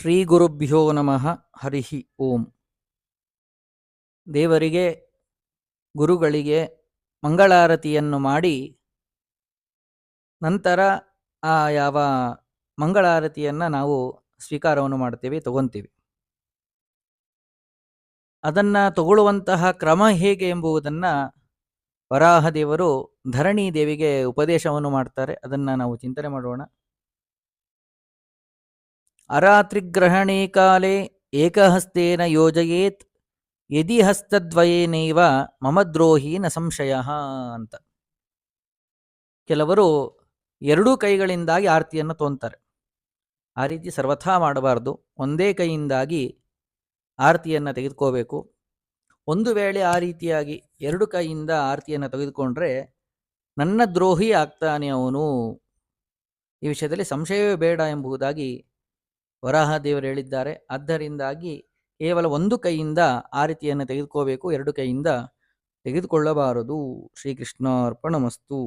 ಶ್ರೀ ಗುರುಭ್ಯೋ ನಮಃ ಹರಿಹಿ ಓಂ. ದೇವರಿಗೆ, ಗುರುಗಳಿಗೆ ಮಂಗಳಾರತಿಯನ್ನು ಮಾಡಿ ನಂತರ ಆ ಯಾವ ಮಂಗಳಾರತಿಯನ್ನು ನಾವು ಸ್ವೀಕಾರವನ್ನು ಮಾಡ್ತೇವೆ, ತಗೊಂತೀವಿ. ಅದನ್ನು ತಗೊಳ್ಳುವಂತಹ ಕ್ರಮ ಹೇಗೆ ಎಂಬುದನ್ನು ವರಾಹದೇವರು ಧರಣಿ ದೇವಿಗೆ ಉಪದೇಶವನ್ನು ಮಾಡ್ತಾರೆ. ಅದನ್ನು ನಾವು ಚಿಂತನೆ ಮಾಡೋಣ. ಅರಾತ್ರಿಗ್ರಹಣೇ ಕಾಲೇ ಏಕಹಸ್ತೇನ ಯೋಜಯೇತ್ ಯದಿ ಹಸ್ತದ್ವಯೇನೇವ ಮಮ ದ್ರೋಹಿ ನ ಸಂಶಯ ಅಂತ. ಕೆಲವರು ಎರಡೂ ಕೈಗಳಿಂದಾಗಿ ಆರತಿಯನ್ನು ತೋಂತಾರೆ. ಆ ರೀತಿ ಸರ್ವಥಾ ಮಾಡಬಾರ್ದು. ಒಂದೇ ಕೈಯಿಂದಾಗಿ ಆರತಿಯನ್ನು ತೆಗೆದುಕೋಬೇಕು. ಒಂದು ವೇಳೆ ಆ ರೀತಿಯಾಗಿ ಎರಡು ಕೈಯಿಂದ ಆರತಿಯನ್ನು ತೆಗೆದುಕೊಂಡ್ರೆ ನನ್ನ ದ್ರೋಹಿ ಆಗ್ತಾನೆ ಅವನು. ಈ ವಿಷಯದಲ್ಲಿ ಸಂಶಯವೇ ಬೇಡ ಎಂಬುದಾಗಿ ವರಾಹದೇವರು ಹೇಳಿದ್ದಾರೆ. ಆದ್ದರಿಂದಾಗಿ ಕೇವಲ ಒಂದು ಕೈಯಿಂದ ಆ ರೀತಿಯನ್ನು ತೆಗೆದುಕೋಬೇಕು ಎರಡು ಕೈಯಿಂದ ತೆಗೆದುಕೊಳ್ಳಬಾರದು. ಶ್ರೀಕೃಷ್ಣಾರ್ಪಣಮಸ್ತು.